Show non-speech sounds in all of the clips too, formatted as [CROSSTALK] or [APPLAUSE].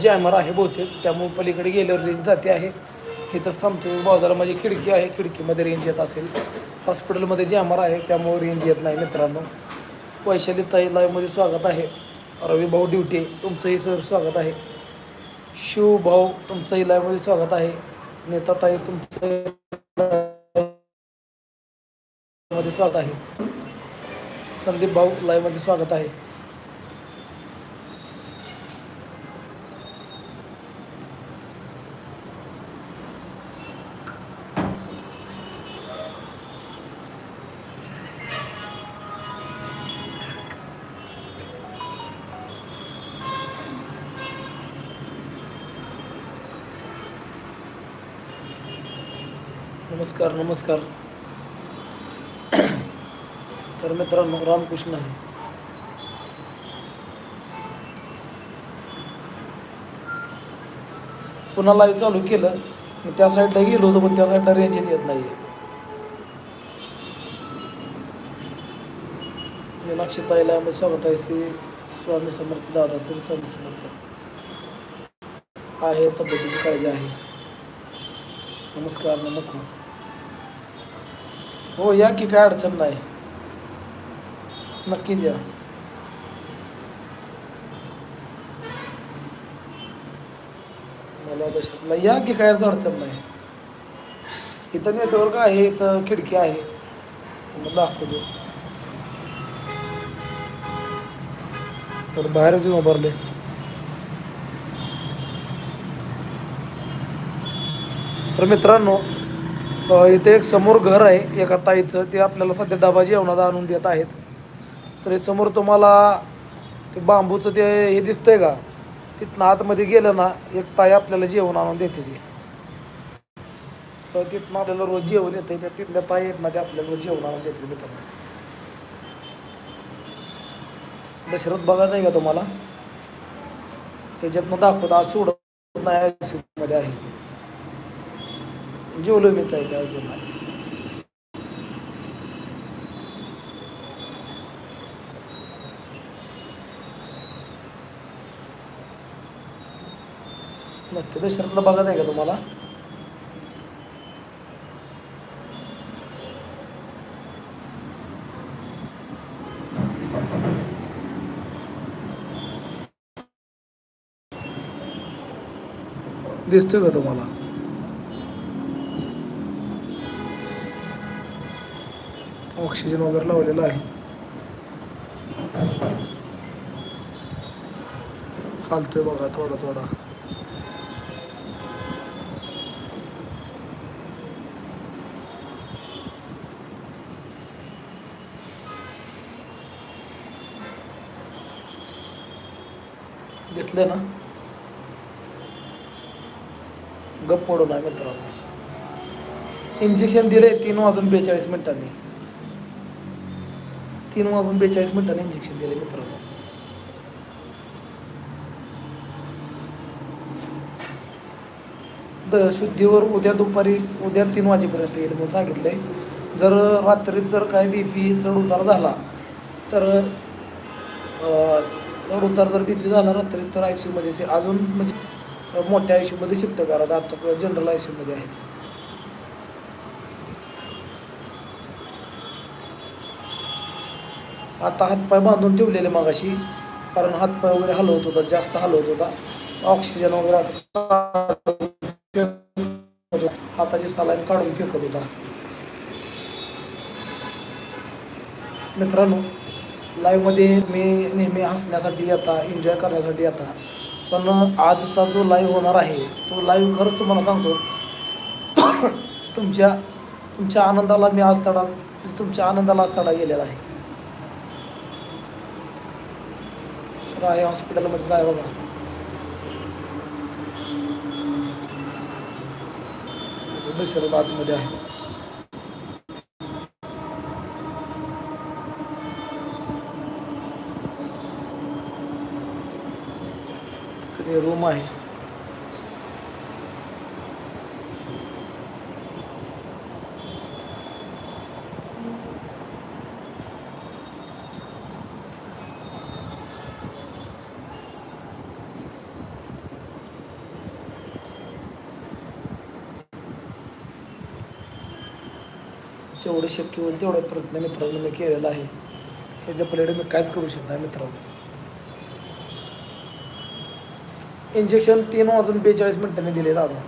Jammer आहे बहुतेक त्यामुळे पलीकडे गेल्यावर रेंज जाते आहे. इथंच थांबतो. बाजारा माझी खिडकी आहे. खिडकीमध्ये रेंज येत असेल. हॉस्पिटलमध्ये जॅमर आहे त्यामुळे रेंज येत नाही मित्रांनो. वैशाली ताई स्वागत आहे. रवी भाऊ ड्युटे तुमचंही सर स्वागत आहे. शिव भाऊ तुमचंही लाईव्हमध्ये स्वागत आहे. नेता ताई तुमचं मध्ये स्वागत आहे. संदीप भाऊ लाईव्हमध्ये स्वागत आहे. नमस्कार नमस्कार. तर मित्रांनो रामकृष्ण आहे. पुन्हा लाईव्ह चालू केलं. मी त्या साईडला गेलो होतो पण त्या साईडला रेंजच येत नाही मीनाक्षी ताईला आम्ही स्वागत आहे. श्री स्वामी समर्थ दादा श्री स्वामी समर्थ. आहे तब्येतीची काळजी आहे. नमस्कार नमस्कार. हो या की काय अडचण नाही. नक्कीच या. मला दशरथला या की काय अडचण नाही. इथं नेटवर्क आहे इथं खिडकी आहे. मग दाखवतो. तर बाहेरच येऊन उभारले. तर मित्रांनो इथे एक समोर घर आहे एका ताईचं ते आपल्याला सध्या डबा जेवणाला आणून देत आहेत. तर हे समोर तुम्हाला ते बांबूचं ते हे दिसतंय का? तिथनं आतमध्ये गेलं ना एक ताई आपल्याला जेवण आणून देते ती. तर तिथनं आपल्याला रोज जेवण येतं त्या तिथल्या ताई आहेत ना ते आपल्याला रोज जेवण आणून देते मित्रांनो दशरथ बघा नाही का तुम्हाला? ह्याच्यातनं दाखवत आज सोडत नाही मध्ये आहे. जेवलो मी ताई काय अडचण नक्की दशरथला बघत आहे का तुम्हाला? दिसतोय का तुम्हाला? ऑक्सिजन वगैरे लावलेला आहे. चालतोय बघा थोडा थोडा. दिसलं ना? गप्प पडू नाही मित्रांनो. इंजेक्शन दिले तीन वाजून बेचाळीस मिनिटांनी. तीन वाजून बेचाळीस मिनिटांनी इंजेक्शन दिले मित्रांनो. द शुद्धीवर उद्या दुपारी उद्या तीन वाजेपर्यंत येईल म्हणून सांगितलंय. जर रात्रीत जर काय बी पी चढ उतार झाला तर चढउतार चढ उतार जर बी पी झाला रात्रीत तर आय सी मध्ये अजून म्हणजे मोठ्या आयमध्ये शिफ्ट करा. आता जनरल आयमध्ये आहेत आता हातपाय बांधून ठेवलेले मगाशी कारण हातपाय वगैरे हलवत होता जास्त हलवत होता. ऑक्सिजन वगैरे असं हाताची सलाईन काढून फेकत होता. मित्रांनो लाईव्हमध्ये मी नेहमी हसण्यासाठी येता एन्जॉय करण्यासाठी येता पण आजचा जो लाईव्ह होणार आहे तो लाईव्ह खरंच तुम्हाला सांगतो [COUGHS] तुमच्या तुमच्या आनंदाला मी आज तडा तुमच्या आनंदाला आज तडा गेलेला आहे. राय आहे हॉस्पिटलमध्ये आहे बघा दुसऱ्या आतमध्ये आहे रूम आहे जेवढं शक्य होईल तेवढा प्रयत्न मित्रांनो मी केलेला आहे. ह्याच्या पलीकडे मी काहीच करू शकत नाही मित्रांनो. इंजेक्शन तीन वाजून बेचाळीस मिनिटांनी दिले दादा.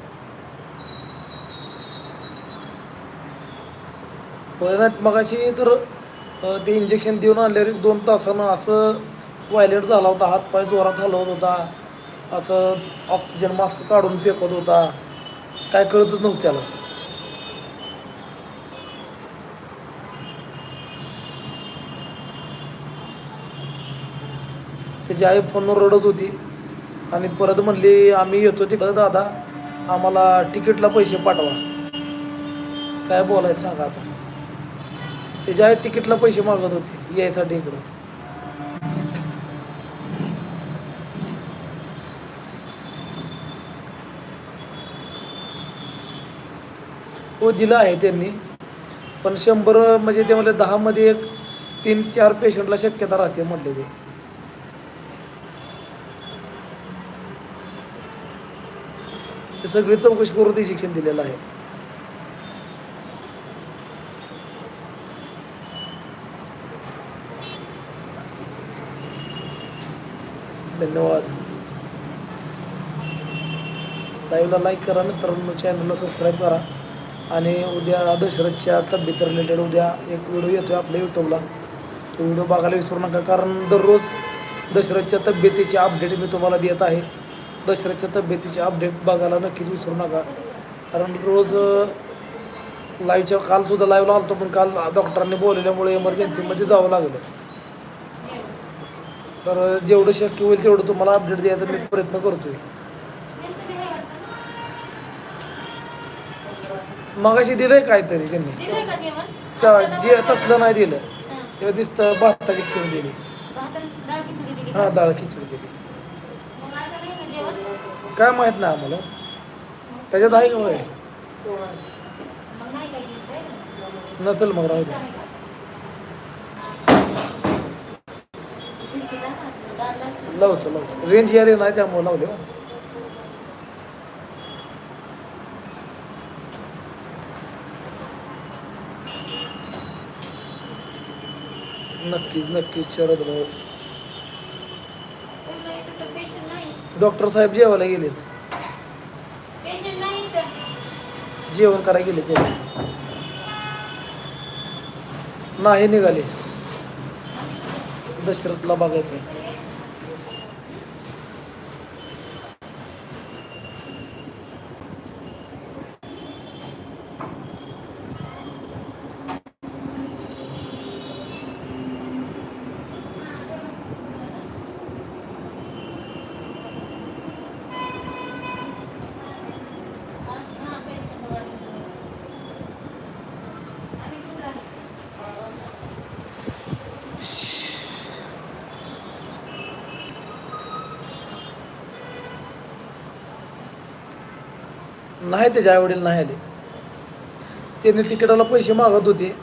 मगाशी तर ते इंजेक्शन देऊन आणल्यावर एक दोन तासानं असं व्हायलेट झाला होता हातपाय जोरात हलवत होता असं ऑक्सिजन मास्क काढून फेकत होता. काय कळतच नव्हतं त्याला. त्याची आई फोनवर रडत होती. आणि परत म्हणली आम्ही येतो तिकडं दादा. आम्हाला तिकीटला पैसे पाठवा. काय बोलायचं सांगा आता. त्याची आई तिकीटला पैसे मागत होती यायसाठी इकडं. हो दिलं आहे त्यांनी. पण शंभर म्हणजे ते म्हणले दहामध्ये एक तीन चार पेशंटला शक्यता राहते म्हटले ते. ते सगळी चौकशी करून शिक्षण दिलेलं आहे. धन्यवाद. लाईव्हला लाईक करा मित्रांनो चॅनलला सबस्क्राईब करा. आणि उद्या दशरथच्या तब्येत रिलेटेड उद्या एक व्हिडिओ येतोय आपल्या यूट्यूबला तो व्हिडिओ बघायला विसरू नका कारण दररोज दशरथच्या तब्येतीचे अपडेट मी तुम्हाला देत आहे. दशरथच्या तब्येतीचे अपडेट बघायला नक्कीच विसरू नका. कारण रोज लाईव्हच्या कालसुद्धा लाईव्हला आलतो पण काल डॉक्टरांनी बोलवल्यामुळे इमर्जन्सीमध्ये जावं लागलं. तर जेवढं शक्य होईल तेवढं तुम्हाला अपडेट द्यायचा मी प्रयत्न करतोय. मगाशी दिलंय काहीतरी त्यांनी. जे तसलं नाही दिलं. तेव्हा नुसतं भाताची खीर दिली. हा? डाळ खिचडी दिली मग आहे का नाही ना जेवण काय माहीत नाही आम्हाला. त्याच्यात आहे का मग आहे नसेल मग राहू द्या लावतो लावतो रेंज यायला नाही त्यामुळे लावले हो. नक्कीच नक्कीच शरद भाऊ कोण नाही इथं तर patient नाही. डॉक्टर साहेब जेवायला गेलेत. नाही. जेवण करायला गेले ते नाही निघाले. दशरथला बघायचं नाही त्याचे आईवडील नाही आले. त्यांनी तिकिटाला पैसे मागत होते.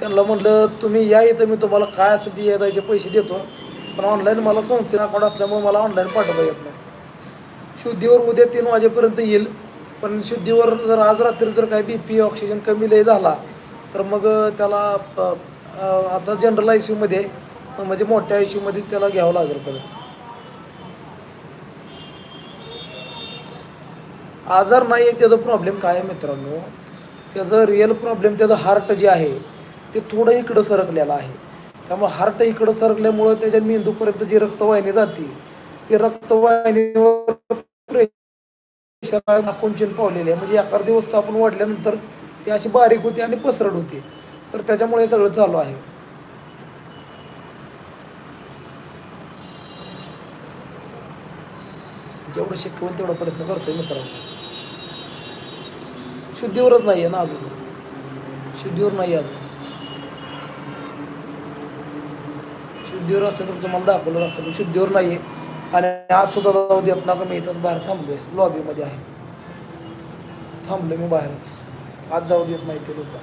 त्यांना म्हटलं तुम्ही या इथं मी तुम्हाला काय असेल ते यायचे पैसे देतो. पण ऑनलाईन मला संस्थेचा अकाउंट असल्यामुळे मला ऑनलाईन पाठवता येत नाही. शुद्धीवर उद्या तीन वाजेपर्यंत येईल. पण शुद्धीवर जर आज रात्री जर काही बी पी ऑक्सिजन कमी लय झाला तर मग त्याला प- आता जनरल आय सी यूमध्ये म्हणजे मोठ्या आय सी यूमध्ये त्याला घ्यावं लागेल परत. आजार नाही आहे त्याचा प्रॉब्लेम काय आहे मित्रांनो? त्याचं रिअल प्रॉब्लेम त्याचं हार्ट जे आहे ते थोडं इकडं सरकलेलं आहे. त्यामुळे हार्ट इकडं सरकल्यामुळं त्याच्या मेंदूपर्यंत जी रक्तवाहिनी जाते ती रक्तवाहिनीवर प्रेशर नाकुंचन पावलेली आहे. म्हणजे एखादी वस्तू आपण वाढल्यानंतर ती अशी बारीक होती आणि पसरट होते. तर त्याच्यामुळे हे सगळं चालू आहे. जेवढं शक्य होईल तेवढा प्रयत्न करतोय मित्रांनो. शुद्धीवरच नाही आहे ना अजून. शुद्धीवर नाही आहे अजून. शुद्धीवर असतं तर तुम्हाला दाखवलं असतं पण शुद्धीवर नाही आहे आणि आज सुद्धा जाऊ देत ना का मी इथंच बाहेर थांबलोय. लॉबीमध्ये आहे. थांबलोय मी बाहेरच. आज जाऊ देत नाही ते लोक.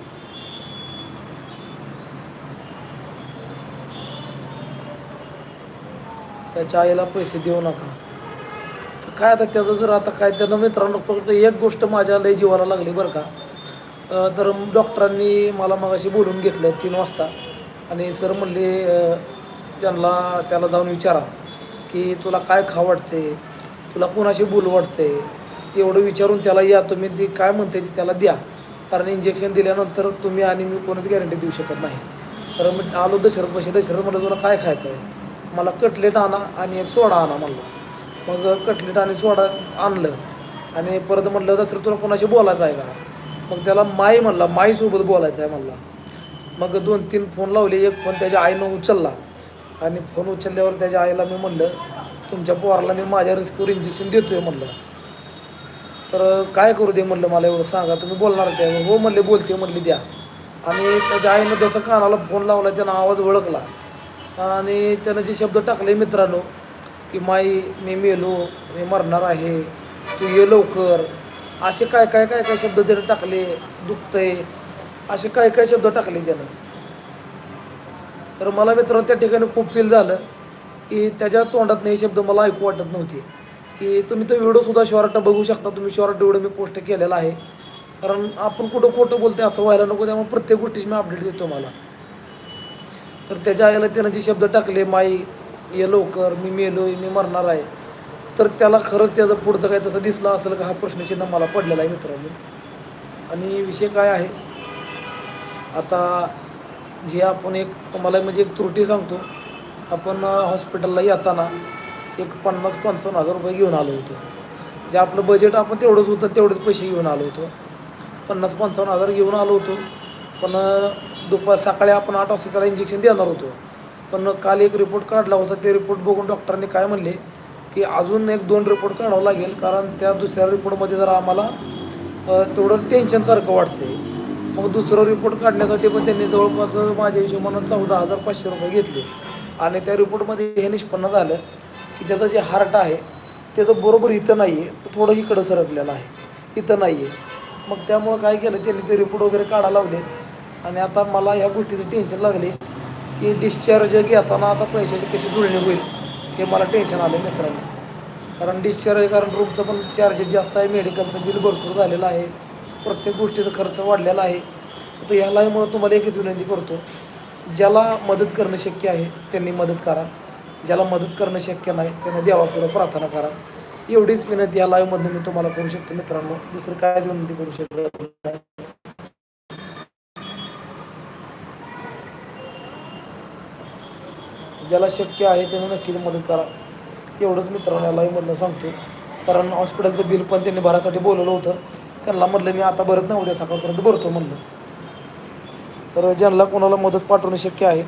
त्याच्या आईला पैसे देऊ नका. काय आता त्याचं जर आता काय त्यानं मित्रांनो फक्त एक गोष्ट माझ्या लय जीवाला लागली बरं का. तर डॉक्टरांनी मला मगाशी बोलून घेतलं तीन वाजता. आणि सर म्हणले त्यांना त्याला जाऊन विचारा की तुला काय खावं वाटते तुला कोणाशी बोल वाटते एवढं विचारून त्याला या तुम्ही ती काय म्हणते ती त्याला द्या. कारण इंजेक्शन दिल्यानंतर तुम्ही आणि मी कोणीच गॅरंटी देऊ शकत नाही. तर मी आलो दशरथ पैसे दशरथ म्हटलं तुला काय खायचं आहे मला कटलेट आणा आणि एक सोडा आणा म्हणलं. मग कटलेट आणि सोडा आणलं. आणि परत म्हणलं दत्र तुला कोणाशी बोलायचं आहे का? मग त्याला माई म्हणला माईसोबत बोलायचं आहे म्हणला. मग दोन तीन फोन लावले. एक फोन त्याच्या आईनं उचलला. आणि फोन उचलल्यावर त्याच्या आईला मी म्हणलं तुमच्या पोराला मी माझ्या रिस्कवर इंजेक्शन देतो आहे म्हणलं. तर काय करू दे म्हणलं मला एवढं सांगा तुम्ही बोलणार काय? हो म्हणले बोलते म्हणले द्या. आणि त्याच्या आईनं जसं कानाला फोन लावला त्यानं आवाज ओळखला. आणि त्यानं जे शब्द टाकले मित्रांनो की माई मी मेलो मी मरणार आहे तू ये लवकर. असे काय काय काय काय शब्द त्यानं टाकले दुखतंय. असे काय काय शब्द टाकले त्यानं. तर मला मित्रांनो त्या ठिकाणी खूप फील झालं की त्याच्या तोंडात हे शब्द मला ऐकू वाटत नव्हते. की तुम्ही तो व्हिडिओसुद्धा शॉर्ट बघू शकता. तुम्ही शॉर्ट व्हिडिओ मी पोस्ट केलेला आहे. कारण आपण कुठं खोटं बोलते असं व्हायला नको त्यामुळे प्रत्येक गोष्टीची मी अपडेट देतो मला तर त्याच्या आईला त्यानं जे शब्द टाकले माई ये लवकर मी मेलो आहे मी मरणार आहे. तर त्याला खरंच त्याचं पुढचं काय तसं दिसलं असेल का हा प्रश्नचिन्ह मला पडलेला आहे मित्रांनो. आणि विषय काय आहे? आता जे आपण एक तुम्हाला म्हणजे एक त्रुटी सांगतो. आपण हॉस्पिटलला येताना एक पन्नास पंचावन्न हजार रुपये घेऊन आलो होतो. जे आपलं बजेट आपण तेवढंच होतं तेवढेच पैसे घेऊन आलो होतो. पन्नास पंचावन्न हजार घेऊन आलो होतो. पण दुपार सकाळी आपण आठ वाजता त्याला इंजेक्शन देणार होतो. पण काल एक रिपोर्ट काढला होता. ते रिपोर्ट बघून डॉक्टरांनी काय म्हणले की अजून एक दोन रिपोर्ट काढावं लागेल कारण त्या दुसऱ्या रिपोर्टमध्ये जरा आम्हाला तेवढं टेन्शनसारखं वाटते मग दुसरं रिपोर्ट काढण्यासाठी पण त्यांनी जवळपास माझ्या हिशोबानं चौदा हजार पाचशे रुपये घेतले. आणि त्या रिपोर्टमध्ये हे निष्पन्न झालं की त्याचं जे हार्ट आहे त्याचं बरोबर इथं नाही आहे तो थोडं इकडं सरकलेलं आहे. इथं नाही आहे मग त्यामुळं काय केलं त्यांनी ते रिपोर्ट वगैरे काढायला लावले. आणि आता मला ह्या गोष्टीचं टेन्शन लागले. की डिस्चार्ज घेताना आता पैशाची कशी जुळणी होईल हे मला टेन्शन आलं मित्रांनो. कारण डिस्चार्ज कारण रूमचं पण चार्जेस जास्त आहे मेडिकलचं बिल भरपूर झालेलं आहे. प्रत्येक गोष्टीचा खर्च वाढलेला आहे. तर ह्यालाही म्हणून तुम्हाला एकच विनंती करतो ज्याला मदत करणं शक्य आहे त्यांनी मदत करा. ज्याला मदत करणं शक्य नाही त्यांना देवापुढं प्रार्थना करा. एवढीच विनंती या लाईव्हमधून मी तुम्हाला करू शकतो मित्रांनो. दुसरी कायच विनंती करू शकत नाही. ज्याला शक्य आहे त्याने नक्कीच मदत करा. एवढंच मित्रांनो या लाईव्हमधनं सांगतो. कारण हॉस्पिटलचं बिल पण त्यांनी भरासाठी बोलवलं होतं. त्यांना म्हटलं मी आता भरत नाही उद्या सकाळपर्यंत भरतो म्हणलं. तर ज्यांना कोणाला मदत पाठवणं शक्य आहे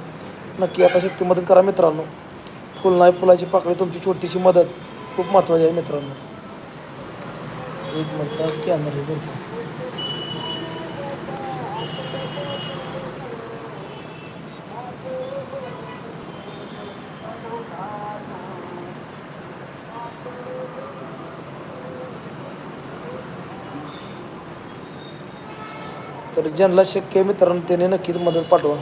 नक्की आता शक्ती मदत करा मित्रांनो. फुल नाही फुलाची पाकळी तुमची छोटीशी मदत खूप महत्त्वाची आहे मित्रांनो. एक मिनिट स्कॅनर हे करतो. तर ज्यांना शक्य आहे मित्रांनो त्याने नक्कीच मदत पाठवा.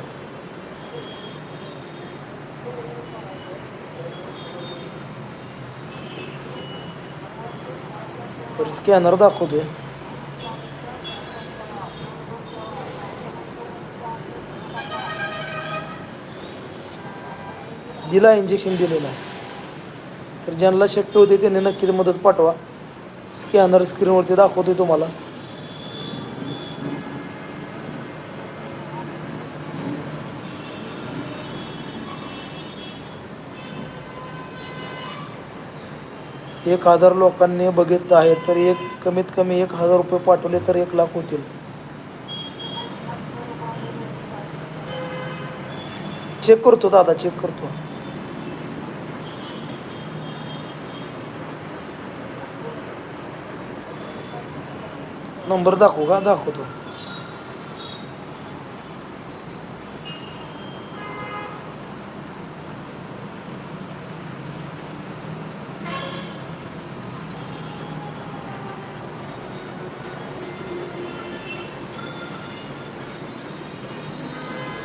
तर स्कॅनर दाखवतोय. दिला इंजेक्शन दिलेलं आहे. तर ज्यांना शक्य होते त्याने नक्कीच मदत पाठवा. स्कॅनर स्क्रीनवरती दाखवतोय तुम्हाला. एक हजार लोकांनी बघितलं आहे तर एक कमीत कमी एक हजार रुपये पाठवले तर एक लाख होतील. चेक करतो दादा चेक करतो. नंबर दाखवू का? दाखवतो.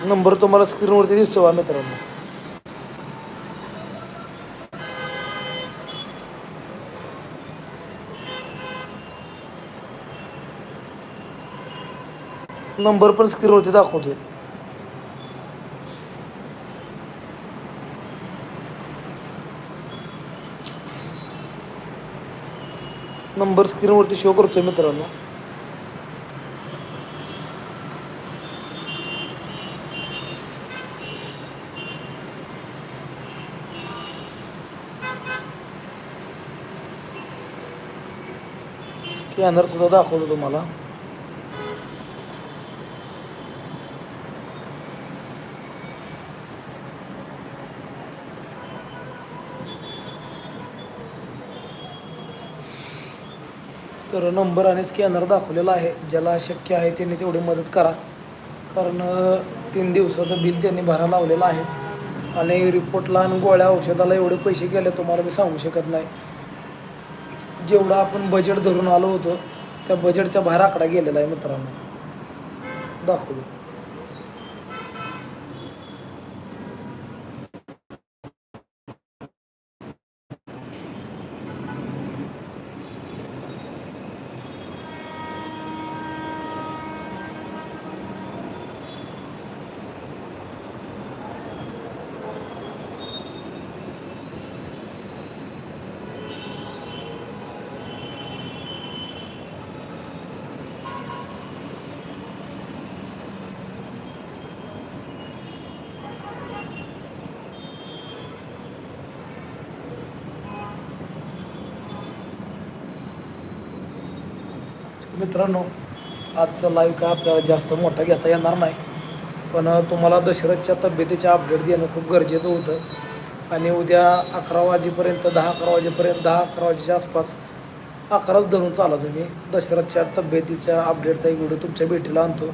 नंबर तुम्हाला स्क्रीनवरती दिसतो बा मित्रांनो. नंबर पण स्क्रीनवरती दाखवतोय. नंबर स्क्रीनवरती शो करतोय मित्रांनो. स्कॅनर सुद्धा दाखवतो तुम्हाला. तर नंबर आणि स्कॅनर दाखवलेला आहे. ज्याला शक्य आहे त्यांनी तेवढी मदत करा. कारण तीन दिवसाचं बिल त्यांनी भरा लावलेलं आहे. आणि रिपोर्टला आणि गोळ्या औषधाला एवढे पैसे गेले तुम्हाला मी सांगू शकत नाही. जेवढं आपण बजेट धरून आलो होतो त्या बजेटच्या बाहेर आकडा गेलेला आहे मित्रांनो. दाखवतो. मित्रांनो आजचा लाईव्ह काय आपल्याला जास्त मोठा घेता येणार नाही. पण तुम्हाला दशरथच्या तब्येतीचे अपडेट देणं खूप गरजेचं होतं. आणि उद्या अकरा वाजेपर्यंत दहा अकरा वाजेपर्यंत दहा अकरा वाजेच्या आसपास अकराच धरून चाला तुम्ही दशरथच्या तब्येतीच्या अपडेटचा एक व्हिडिओ तुमच्या भेटीला आणतो.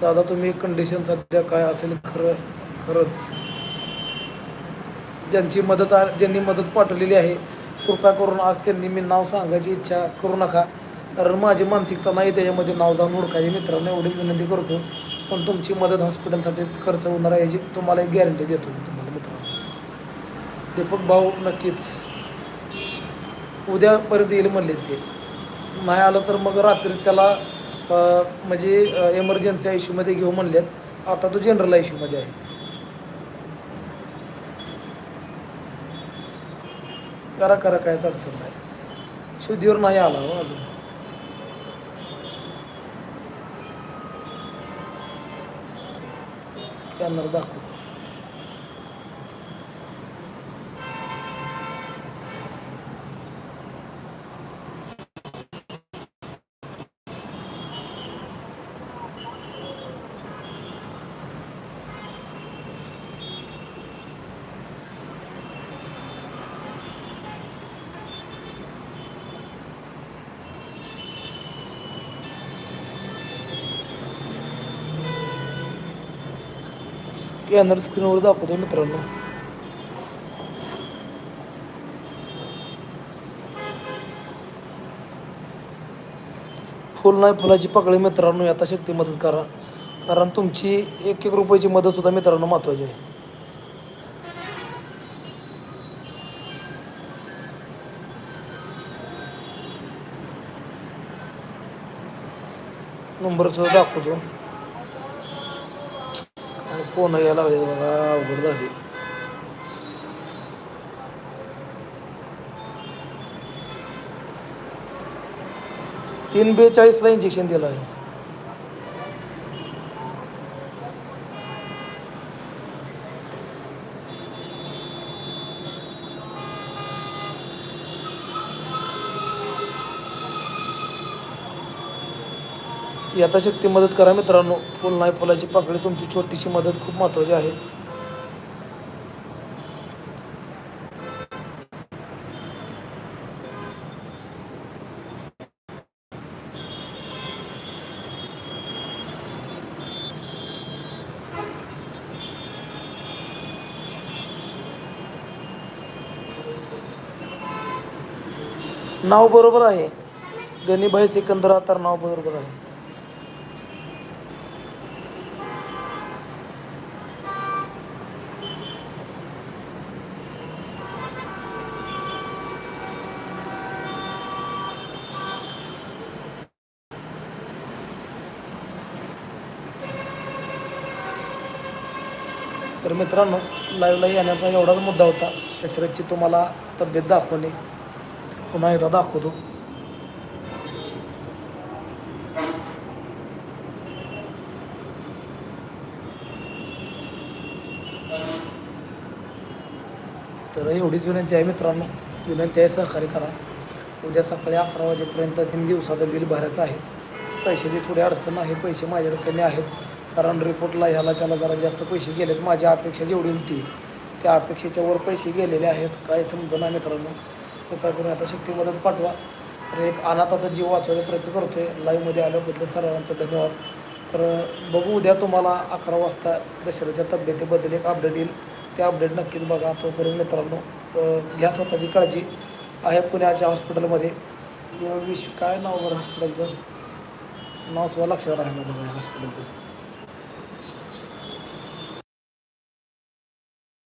दादा तुम्ही कंडिशन सध्या काय असेल खरं खरंच? ज्यांची मदत आ- ज्यांनी मदत पाठवलेली आहे कृपया करून आज त्यांनी मी नाव सांगायची इच्छा करू नका. कारण माझी मानसिकता नाही त्याच्यामध्ये नाव जाऊन हुडकायची. मित्रांनो एवढी विनंती करतो. पण तुमची मदत हॉस्पिटलसाठी खर्च होणार आहे याची तुम्हाला एक गॅरंटी देतो मी तुम्हाला मित्रांनो. दीपक भाऊ नक्कीच उद्यापर्यंत येईल म्हणले ते. नाही आलं तर मग रात्री त्याला म्हणजे एमर्जन्सी आयमध्ये घेऊ म्हणलेत. आता तो जनरल आयमध्ये आहे. करा करा कायच अडचण नाही. शुद्धीवर नाही आला हो अजून. स्कॅनर दाखवतो. स्कॅनर स्क्रीनवर दाखवतो मित्रांनो. फुल नाही फुलाची पकडी मित्रांनो यथाशक्ती मदत करा. कारण तुमची एक एक रुपयाची मदत सुद्धा मित्रांनो महत्वाची आहे. नंबर सुद्धा दाखवतो. फोन यायला लागले बघा अवघड झाली. तीन बेचाळीसला इंजेक्शन दिलं आहे. यथाशक्ती मदत करा मित्रांनो. फुल नाही फुलाची पाकळी तुमची छोटीशी मदत खूप महत्त्वाची आहे. नाव बरोबर आहे. गणिभाई सिकंदरा तर नाव बरोबर आहे. तर मित्रांनो लाईव्हला येण्याचा एवढाच मुद्दा होता. कसरतची तुम्हाला तब्येत दाखवणे पुन्हा एकदा दाखवतो. तर एवढीच विनंती आहे मित्रांनो. विनंती आहे सहकार्य करा. उद्या सकाळी अकरा वाजेपर्यंत तीन दिवसाचं बिल भरायचं आहे. पैशाची थोडी अडचण आहे. पैसे माझ्याकडे कमी आहेत. कारण रिपोर्टला ह्याला त्याला जरा जास्त पैसे गेलेत. माझ्या अपेक्षा जेवढी होती त्या अपेक्षेच्या वर पैसे गेलेले आहेत. काय समजून नाही मित्रांनो? कृपया करून आता शक्ती मदत पाठवा. तर एक अनाथाचा जीव वाचवायचा प्रयत्न करतो आहे लाईव्हमध्ये आल्याबद्दल सर्वांचं धन्यवाद. तर बघू उद्या तुम्हाला अकरा वाजता दशऱ्याच्या तब्येतीबद्दल एक अपडेट येईल. ते अपडेट नक्कीच बघा. तोपर्यंत मित्रांनो घ्या स्वतःची काळजी. आहे पुण्याच्या हॉस्पिटलमध्ये विश काय नाव बरं हॉस्पिटलचं नाव सुद्धा लक्षात राहिलं बघा या हॉस्पिटलचं